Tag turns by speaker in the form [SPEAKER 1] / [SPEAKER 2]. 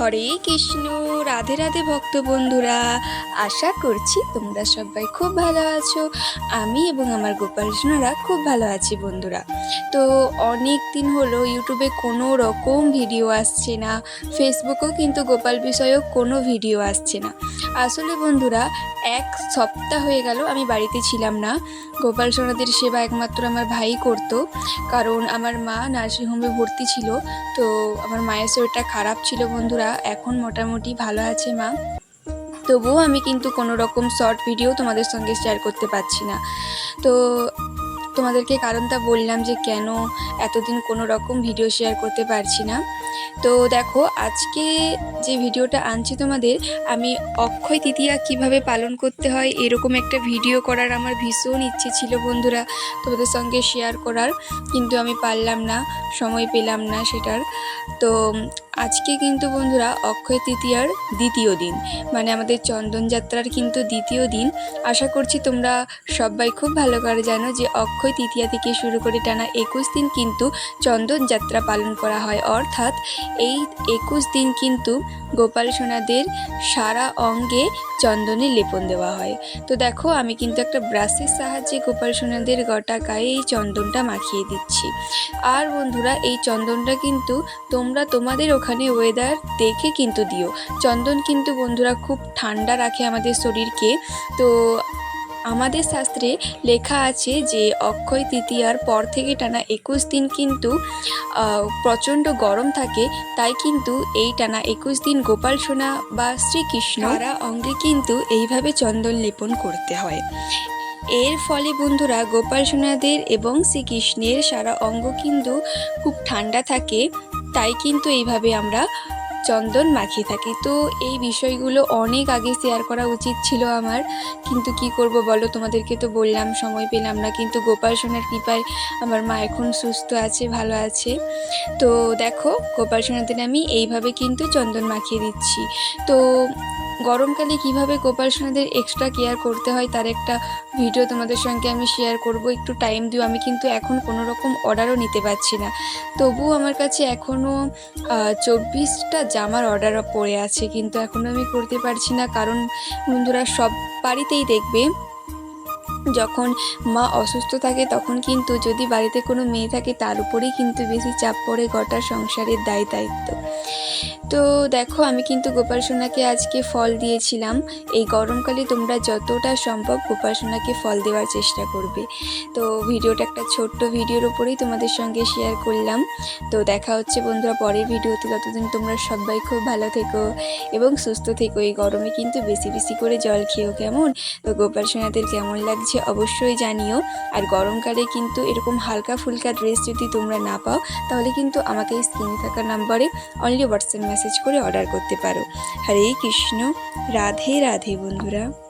[SPEAKER 1] হরে কৃষ্ণ, রাধে রাধে ভক্ত বন্ধুরা। আশা করছি তোমরা সবাই খুব ভালো আছো। আমি এবং আমার গোপাল সোনারা খুব ভালো আছি বন্ধুরা। তো অনেক দিন হলো ইউটিউবে কোনো রকম ভিডিও আসছে না। ফেসবুকেও কিন্তু গোপাল বিষয়ক কোনো ভিডিও আসছে না। আসলে বন্ধুরা এক সপ্তাহ হয়ে গেল আমি বাড়িতে ছিলাম না। গোপাল সোনাদের সেবা একমাত্র আমার ভাই করতো। কারণ আমার মা নার্সিংহোমে ভর্তি ছিল। তো আমার মায়ের শরীরটা খারাপ ছিল বন্ধুরা। এখন মোটামুটি ভালো আছে মা। তবুও আমি কিন্তু কোনো রকম শর্ট ভিডিও তোমাদের সঙ্গে শেয়ার করতে পারছি না। তো তোমাদেরকে কারণটা বললাম যে কেন এতদিন কোনো রকম ভিডিও শেয়ার করতে পারছি না। তো দেখো, আজকে যে ভিডিওটা আনছি তোমাদের, আমি অক্ষয় তৃতীয়া কীভাবে পালন করতে হয়, এরকম একটা ভিডিও করার আমার ভীষণ ইচ্ছে ছিল বন্ধুরা, তোমাদের সঙ্গে শেয়ার করার। কিন্তু আমি পারলাম না, সময় পেলাম না সেটার। তো আজকে কিন্তু বন্ধুরা অক্ষয় তৃতীয়ার দ্বিতীয় দিন। মানে আমাদের চন্দনযাত্রার কিন্তু দ্বিতীয় দিন। আশা করছি তোমরা সবাই খুব ভালো করে জানো যে অক্ষয় তৃতীয়া থেকে শুরু করে টানা একুশ দিন কিন্তু চন্দনযাত্রা পালন করা হয়। অর্থাৎ এই একুশ দিন কিন্তু গোপাল সোনাদের সারা অঙ্গে চন্দনে লেপন দেওয়া হয়। তো দেখো, আমি কিন্তু একটা ব্রাশের সাহায্যে গোপাল সোনাদের গোটা গায়ে এই চন্দনটা মাখিয়ে দিচ্ছি। আর বন্ধুরা, এই চন্দনটা কিন্তু তোমরা তোমাদের ওখানে ওয়েদার দেখে কিন্তু দিও। চন্দন কিন্তু বন্ধুরা খুব ঠান্ডা রাখে আমাদের শরীরকে। তো আমাদের শাস্ত্রে লেখা আছে যে, অক্ষয় তৃতীয়ার পর থেকে টানা একুশ দিন কিন্তু প্রচণ্ড গরম থাকে, তাই কিন্তু এই টানা একুশ দিন গোপাল সোনা বা শ্রীকৃষ্ণ অঙ্গে কিন্তু এইভাবে চন্দন লেপন করতে হয়। এর ফলে বন্ধুরা গোপাল সোনাদের এবং শ্রীকৃষ্ণের সারা অঙ্গ কিন্তু খুব ঠান্ডা থাকে। তাই কিন্তু এইভাবে আমরা চন্দন মাখিয়ে থাকি। তো এই বিষয়গুলো অনেক আগে শেয়ার করা উচিত ছিল আমার। কিন্তু কি করব বলো? তোমাদেরকে তো বললাম, সময় পেলাম না। কিন্তু গোপাল সোনার কৃপায় আমার মা এখন সুস্থ আছে, ভালো আছে। তো দেখো, গোপাল সোনাদের আমি এইভাবে কিন্তু চন্দন মাখিয়ে দিচ্ছি। তো গরমকালে কীভাবে গোপাল সোনাদের এক্সট্রা কেয়ার করতে হয় তার একটা ভিডিও তোমাদের সঙ্গে আমি শেয়ার করব। একটু টাইম দিও, আমি কিন্তু এখন কোনো রকম অর্ডারও নিতে পারছি না। তবুও আমার কাছে এখনও চব্বিশটা জামার অর্ডার পড়ে আছে, কিন্তু এখনও আমি করতে পারছি না, কারণ বন্ধুরা সব বাড়িতেই দেখবে। যখন মা অসুস্থ থাকে তখন কিন্তু যদি বাড়িতে কোনো মেয়ে থাকে তার উপরেই কিন্তু বেশি চাপ পড়ে গোটা সংসারের দায় দায়িত্ব। তো দেখো আমি কিন্তু গোপাল সোনাকে আজকে ফল দিয়েছিলাম। এই গরমকালে তোমরা যতটা সম্ভব গোপাল সোনাকে ফল দেওয়ার চেষ্টা করবে। তো ভিডিওটা একটা ছোট্ট ভিডিওর উপরেই তোমাদের সঙ্গে শেয়ার করলাম। তো দেখা হচ্ছে বন্ধুরা পরের ভিডিওতে। ততদিন তোমরা সবাই খুব ভালো থেকো এবং সুস্থ থেকো। এই গরমে কিন্তু বেশি বেশি করে জল খেও কেমন? তো গোপাল সোনাদের কেমন লাগছে অবশ্যই জানিও। আর গরমকালে কিন্তু এরকম হালকা ফুলকা ড্রেস যদি তোমরা না পাও, তাহলে কিন্তু আমাকে এই স্ক্রিনে থাকা নাম্বারে অনলি হোয়াটসঅ্যাপ মেসেজ করে অর্ডার করতে পারো। হরে কৃষ্ণ, রাধে রাধে বন্ধুরা।